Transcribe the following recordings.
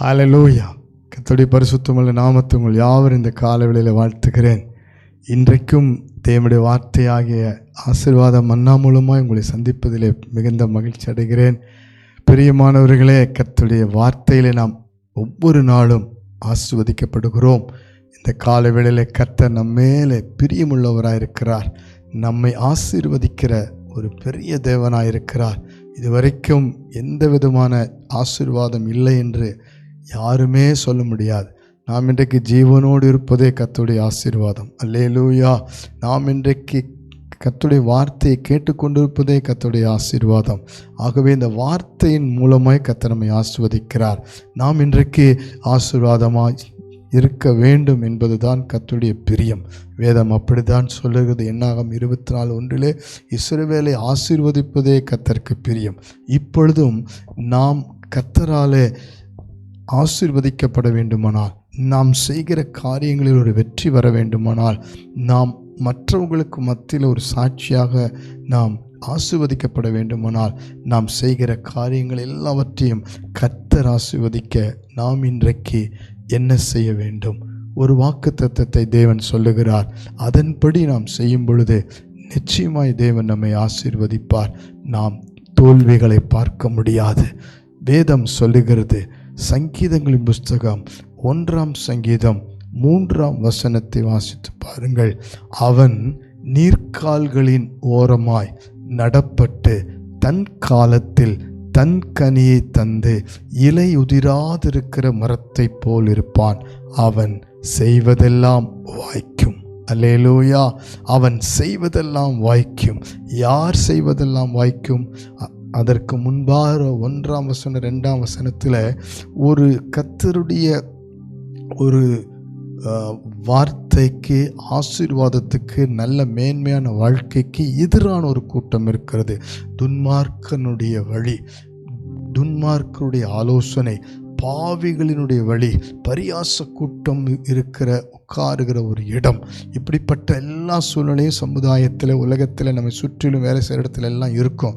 ஹalleluya. கத்தோடைய பரிசுத்தமுள்ள நாமத்தை உங்கள் யாவர் இந்த காலவெளியில் வாழ்த்துகிறேன். இன்றைக்கும் தேவனுடைய வார்த்தையாகிய ஆசீர்வாத மன்னா மூலமாக உங்களை சந்திப்பதிலே மிகுந்த மகிழ்ச்சி அடைகிறேன். பிரியமானவர்களே கத்துடைய வார்த்தையிலே நாம் ஒவ்வொரு நாளும் ஆசிர்வதிக்கப்படுகிறோம். இந்த காலவேளையில் கத்த நம்மேலே மேலே பிரியமுள்ளவராக இருக்கிறார் நம்மை ஆசீர்வதிக்கிற ஒரு பெரிய தேவனாக இருக்கிறார் இதுவரைக்கும் எந்த விதமான ஆசீர்வாதம் இல்லை என்று யாருமே சொல்ல முடியாது. நாம் இன்றைக்கு ஜீவனோடு இருப்பதே கத்துடைய ஆசீர்வாதம். அல்லேலூயா. நாம் இன்றைக்கு கத்துடைய வார்த்தையை கேட்டுக்கொண்டிருப்பதே கத்துடைய ஆசீர்வாதம். ஆகவே இந்த வார்த்தையின் மூலமாய் கர்த்தர் நம்மை ஆசிர்வதிக்கிறார். நாம் இன்றைக்கு ஆசீர்வாதமாய் இருக்க வேண்டும் என்பதுதான் கத்துடைய பிரியம். வேதம் அப்படித்தான் சொல்லுகிறது. என்னாகும் இருபத்தி நாலு ஒன்றிலே இஸ்ரவேலை ஆசீர்வதிப்பதே கத்தருக்கு பிரியம். இப்பொழுதும் நாம் கத்தராலே ஆசீர்வதிக்கப்பட வேண்டுமானால் நாம் செய்கிற காரியங்களில் ஒரு வெற்றி வர வேண்டுமானால் நாம் மற்றவங்களுக்கு மத்தியில் ஒரு சாட்சியாக நாம் ஆசிர்வதிக்கப்பட வேண்டுமானால் நாம் செய்கிற காரியங்கள் எல்லாவற்றையும் கர்த்தர் ஆசீர்வதிக்க நாம் இன்றைக்கு என்ன செய்ய வேண்டும்? ஒரு வாக்கு தத்துவத்தை தேவன் சொல்லுகிறார். அதன்படி நாம் செய்யும் பொழுது நிச்சயமாய் தேவன் நம்மை ஆசீர்வதிப்பார். நாம் தோல்விகளை பார்க்க முடியாது. வேதம் சொல்லுகிறது சங்கீதங்களின் புஸ்தகம் ஒன்றாம் சங்கீதம் மூன்றாம் வசனத்தை வாசித்து பாருங்கள். அவன் நீர்க்கால்களின் ஓரமாய் நடப்பட்டு தன் காலத்தில் தன் கனியை தந்து இலை உதிராதிருக்கிற மரத்தைப் போல் இருப்பான். அவன் செய்வதெல்லாம் வாய்க்கும். அல்லேலூயா. அவன் செய்வதெல்லாம் வாய்க்கும். யார் செய்வதெல்லாம் வாய்க்கும்? அதற்கு முன்பாக ஒன்றாம் வசனம் ரெண்டாம் வசனத்தில் ஒரு கத்தருடைய ஒரு வார்த்தைக்கு ஆசீர்வாதத்துக்கு நல்ல மேன்மையான வாழ்க்கைக்கு எதிரான ஒரு கூட்டம் இருக்கிறது. துன்மார்க்கனுடைய வழி துன்மார்க்கனுடைய ஆலோசனை பாவிகளினுடைய வழி பரியாச கூட்டம் இருக்கிற உட்காருகிற ஒரு இடம். இப்படிப்பட்ட எல்லா சூழ்நிலையும் சமுதாயத்தில் உலகத்தில் நம்ம சுற்றிலும் வேலை செய்கிற இடத்துல எல்லாம் இருக்கும்.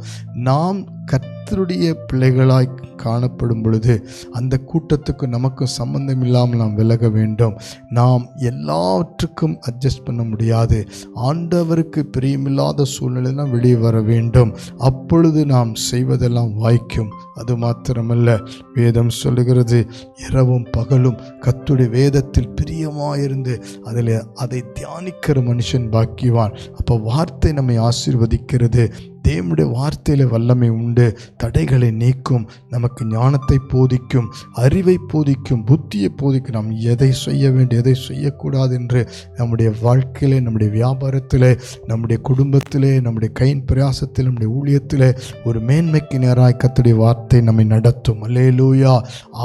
நாம் கர்த்தருடைய பிள்ளைகளாய் காணப்படும் பொழுது அந்த கூட்டத்துக்கு நமக்கு சம்பந்தம் இல்லாமல் நாம் விலக வேண்டும். நாம் எல்லாவற்றுக்கும் அட்ஜஸ்ட் பண்ண முடியாது. ஆண்டவருக்கு பிரியமில்லாத சூழ்நிலையெல்லாம் வெளியே வர வேண்டும். அப்பொழுது நாம் செய்வதெல்லாம் வாய்க்கும். அது மாத்திரமல்ல. வேதம் சொல்லுகிறது இரவும் பகலும் கத்துடைய வேதத்தில் பிரியமாயிருந்து அதில் அதை தியானிக்கிற மனுஷன் பாக்கிவான் அப்போ வார்த்தை நம்மை ஆசீர்வதிக்கிறது. தேவனுடைய வார்த்தையில் வல்லமை உண்டு. தடைகளை நீக்கும் நமக்கு ஞானத்தை போதிக்கும் அறிவை போதிக்கும் புத்தியை போதிக்கும் நாம் எதை செய்ய வேண்டும் எதை செய்யக்கூடாது என்று நம்முடைய வாழ்க்கையில் நம்முடைய வியாபாரத்தில் நம்முடைய குடும்பத்தில் நம்முடைய கையின் பிரயாசத்தில் நம்முடைய ஊழியத்தில் ஒரு மேன்மைக்கு நேராய் கத்துடைய வார்த்தை நம்மை நடத்தும். அல்லேலூயா.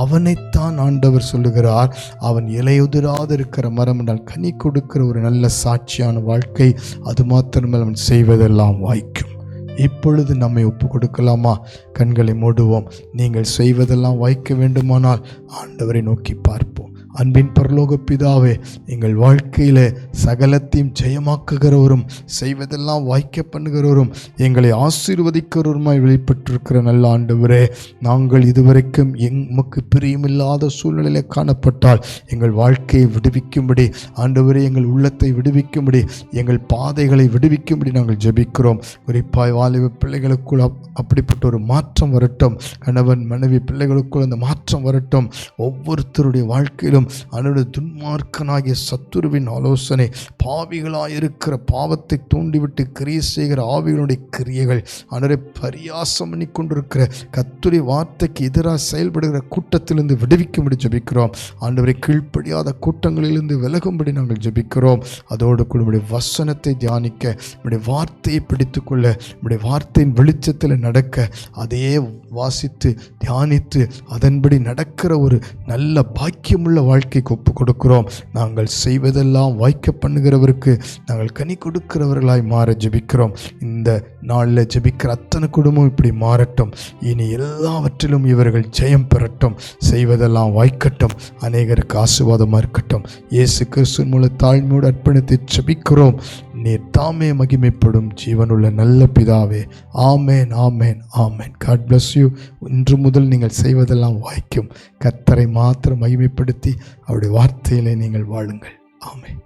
அவனைத்தான் ஆண்டவர் சொல்லுகிறார். அவன் இலையுதிராது இருக்கிற மரம் என்றால் கனி கொடுக்கிற ஒரு நல்ல சாட்சியான வாழ்க்கை அது மாத்திரமே அவன் செய்வதெல்லாம் வாய்க்கும். இப்பொழுது நம்மை ஒப்பு கொடுக்கலாமா கண்களை மூடுவோம். நீங்கள் செய்வதெல்லாம் வாய்க்க வேண்டுமானால் ஆண்டவரை நோக்கி பார்ப்போம். அன்பின் பரலோக பிதாவே எங்கள் வாழ்க்கையில் சகலத்தையும் ஜெயமாக்குகிறவரும் செய்வதெல்லாம் வாய்க்க பண்ணுகிறவரும் எங்களை ஆசீர்வதிக்கிறவருமாய் வெளிப்பட்டிருக்கிற நல்ல ஆண்டவரே நாங்கள் இதுவரைக்கும் எமக்கு பிரியமில்லாத சூழ்நிலையில் காணப்பட்டால் எங்கள் வாழ்க்கையை விடுவிக்கும்படி ஆண்டவரே எங்கள் உள்ளத்தை விடுவிக்கும்படி எங்கள் பாதைகளை விடுவிக்கும்படி நாங்கள் ஜெபிக்கிறோம். குறிப்பாய் வாலிப பிள்ளைகளுக்குள் அப்- அப்படிப்பட்ட ஒரு மாற்றம் வரட்டும். கணவன் மனைவி பிள்ளைகளுக்குள் அந்த மாற்றம் வரட்டும். ஒவ்வொருத்தருடைய வாழ்க்கையிலும் அவனுடைய துன்மார்க்கனாகிய சத்துருவின் ஆலோசனை பாவிகளாய் இருக்கிற பாவத்தை தூண்டிவிட்டு கிரியை செய்கிற ஆவிகளுடைய கிரியைகள் அவரை பரியாசம் பண்ணி கொண்டிருக்கிற கத்துரை வார்த்தைக்கு எதிராக செயல்படுகிற கூட்டத்திலிருந்து விடுவிக்கும்படி ஜபிக்கிறோம். ஆண்டவரை கீழ்ப்படியாத கூட்டங்களிலிருந்து விலகும்படி நாங்கள் ஜபிக்கிறோம். அதோடு கூட நம்முடைய வசனத்தை தியானிக்க நம்முடைய வார்த்தையை பிடித்துக்கொள்ள நம்முடைய வார்த்தையின் வெளிச்சத்தில் நடக்க அதையே வாசித்து தியானித்து அதன்படி நடக்கிற ஒரு நல்ல பாக்கியமுள்ள வாழ்க்கைக்கு ஒப்பு கொடுக்கிறோம் நாங்கள் செய்வதெல்லாம் வாய்க்க பண்ணுகிறவருக்கு நாங்கள் கனி கொடுக்கிறவர்களாய் மாற ஜெபிக்கிறோம். இந்த நாளில் ஜெபிக்கிற அத்தனை குடும்பம் இப்படி மாறட்டும். இனி எல்லாவற்றிலும் இவர்கள் ஜெயம் பெறட்டும். செய்வதெல்லாம் வாய்க்கட்டும். அநேகருக்கு ஆசீர்வாதமாக இருக்கட்டும். இயேசு கிறிஸ்துவின் மூல தாழ்மையோடு அர்ப்பணித்து ஜெபிக்கிறோம். நீர் தாமே மகிமைப்படும் ஜீவனுள்ள நல்ல பிதாவே. ஆமேன் ஆமேன் ஆமேன். காட் பிளஸ் யூ இன்று முதல் நீங்கள் செய்வதெல்லாம் வாய்க்கும். கத்தரை மாத்திரம் மகிமைப்படுத்தி அவருடைய வார்த்தையிலே நீங்கள் வாழுங்கள். ஆமேன்.